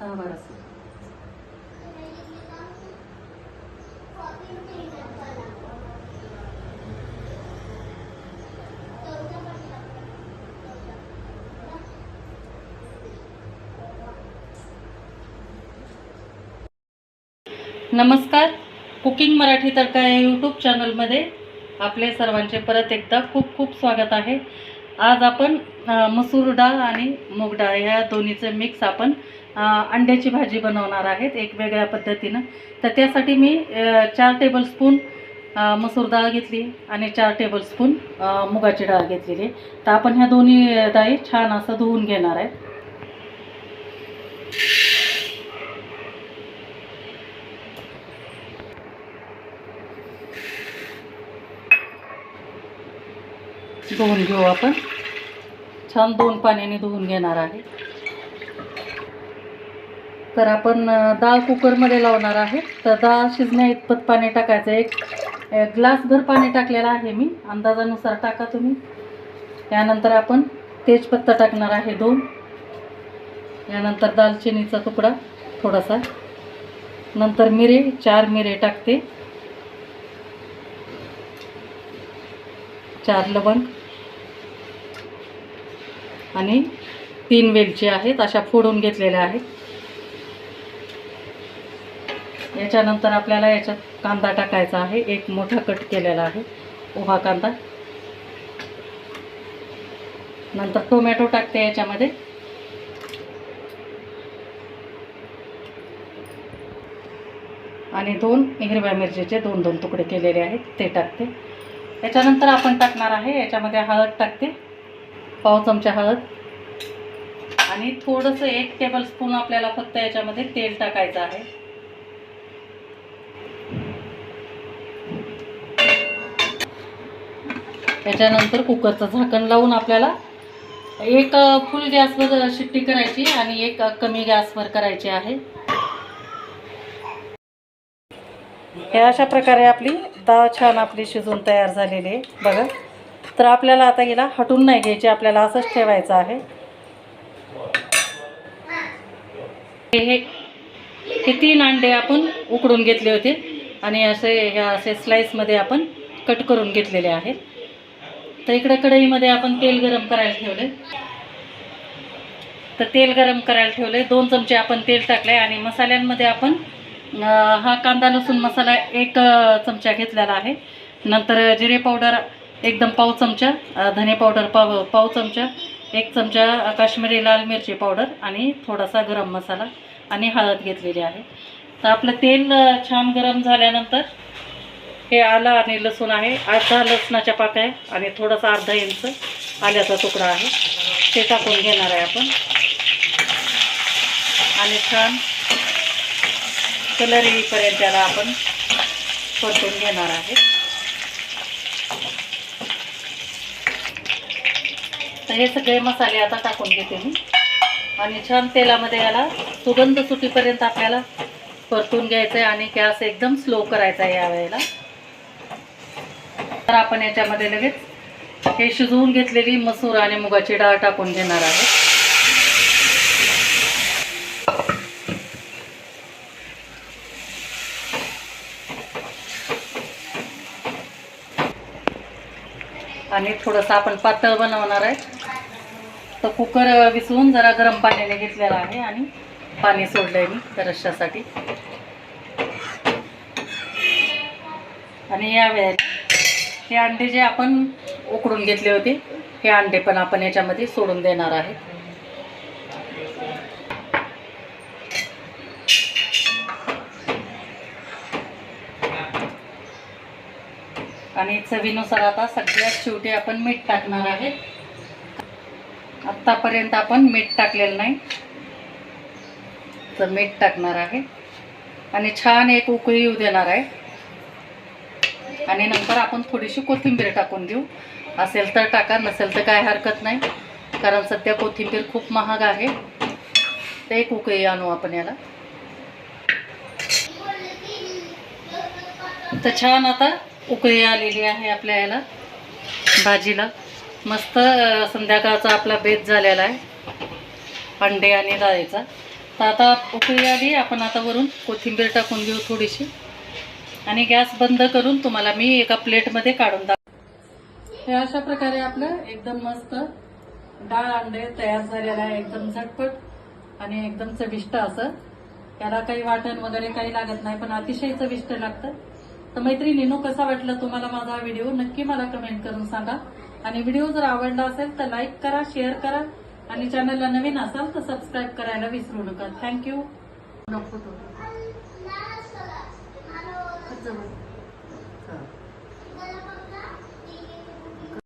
दहा बारा. नमस्कार. कुकिंग मराठी तडका या यूट्यूब चॅनलमध्ये आपले सर्वांचे परत एकदा खूप खूप स्वागत आहे. आज आपण मसूर डाळ आणि मूग डाळ ह्या दोन्हीचं मिक्स आपण अंड्याची भाजी बनवणार आहेत एक वेगळ्या पद्धतीनं. तर त्यासाठी मी चार टेबलस्पून मसूर डाळ घेतली आणि चार टेबलस्पून मुगाची डाळ घेतलेली. तर आपण ह्या दोन्ही डाळी छान असं धुवून घेणार आहे धुवून घेऊ आपण. छान दोन पाण्याने धुवून घेणार आहे. तर आपण डाळ कुकरमध्ये लावणार आहे. तर डाळ शिजण्या इतपत पाणी टाकायचं. एक एक ग्लासभर पाणी टाकलेलं आहे मी. अंदाजानुसार टाका तुम्ही. यानंतर आपण तेजपत्ता टाकणार आहे दोन. यानंतर दालचिनीचा तुकडा थोडासा. नंतर मिरे चार मिरे टाकते. चार लवंग. आणि तीन वेलची आहेत अशा फोडून घेतलेल्या आहेत. याच्यानंतर आपल्याला याच्यात कांदा टाकायचा आहे. एक मोठा कट केलेला आहे. उभा कांदा. नंतर टोमॅटो टाकते याच्यामध्ये. आणि दोन हिरव्या मिरचीचे दोन दोन तुकडे केलेले आहेत. ते टाकते. याच्यानंतर आपण टाकणार आहे. याच्यामध्ये हळद टाकते. पाव चमचा हळद. आणि थोडंसं एक टेबलस्पून आपल्याला फक्त याच्यामध्ये तेल टाकायचं आहे. त्याच्यानंतर कुकरचं झाकण लावून आपल्याला एक फुल गॅसवर शिट्टी करायची आणि एक कमी गॅसवर करायची आहे. हे अशा प्रकारे आपली डाळ छान आपली शिजून तयार झालेली आहे. बघा. तर आपल्याला आता हिला हटून नाही घ्यायची आपल्याला असंच ठेवायचं आहे. हे हे हे तीन अंडे आपण उकडून घेतले होते आणि असे ह्या असे स्लाईसमध्ये आपण कट करून घेतलेले आहेत. तर इकडे कढईमध्ये आपण तेल गरम करायला ठेवले तर तेल गरम करायला ठेवले दोन चमचे आपण तेल टाकले आणि मसाल्यांमध्ये आपण हा कांदा लसूण मसाला एक चमचा घेतलेला आहे. नंतर जिरे पावडर एकदम पाव चमचा धने पावडर पाव पाव चमचा एक चमचा काश्मीरी लाल मिरची पावडर आणि थोडासा गरम मसाला आणि हळद घेतलेली आहे. तर आपलं तेल छान गरम झाल्यानंतर हे आलं आणि लसूण आहे. अर्धा लसणाच्या पाकळ्या आणि थोडासा अर्धा इंच आल्याचा तुकडा आहे. ते टाकून घेणार आहे आपण. आणि छान कलर येईपर्यंत त्याला आपण परतून घेणार आहे. तर हे सगळे मसाले आता टाकून घेते मी. आणि छान तेलामध्ये याला सुगंध सुटीपर्यंत आपल्याला परतून घ्यायचं आहे आणि गॅस एकदम स्लो करायचा आहे यावेळेला. तर आपण याच्यामध्ये लगेच हे शिजवून घेतलेली मसूर आणि मुगाची डाळ टाकून घेणार आहे आणि थोडंसं आपण पातळ बनवणार आहे. तर कुकर विसवून जरा गरम पाण्याने घेतलेला आहे आणि पाणी सोडलं आहे मी रश्श्यासाठी आणि या वेळेला हे अंडे जे आपण उकडून घेतले होते हे अंडे पण आपण याच्यामध्ये सोडून देणार आहे. आणि चवीनुसार आता सगळ्यात शेवटी आपण मीठ टाकणार आहे. आत्तापर्यंत आपण मीठ टाकलेलं नाही. तर मीठ टाकणार आहे. आणि छान एक उकळी येऊ देणार आहे. आणि नंतर आपण थोडीशी कोथिंबीर टाकून देऊ. असेल तर टाका नसेल तर काय हरकत नाही. कारण सध्या कोथिंबीर खूप महाग आहे. ते एक उकळी आणू आपण याला. तर छान आता उकळी आलेली आहे आपल्या याला भाजीला. मस्त संध्याकाळचा आपला बेत झालेला आहे. अंडे आणि डाळीचा. तर आता उकळी आली आपण आता वरून कोथिंबीर टाकून घेऊ थोडीशी. आणि गॅस बंद करून तुम्हाला मी एका प्लेटमध्ये काढून दाख हे अशा प्रकारे आपलं एकदम मस्त डाळ अंडे तयार झालेलं आहे एकदम झटपट आणि एकदम चविष्ट असं. त्याला काही वाटण वगैरे काही लागत नाही पण अतिशय चविष्ट लागतं. तर मैत्रिणीनो कसा वाटला तुम्हाला माझा हा व्हिडिओ? नक्की मला कमेंट करून सांगा. आणि व्हिडिओ जर आवडला असेल तर लाईक करा शेअर करा. आणि चॅनलला नवीन असाल तर सबस्क्राईब करायला विसरू नका. थँक्यू नको तो. जवळ.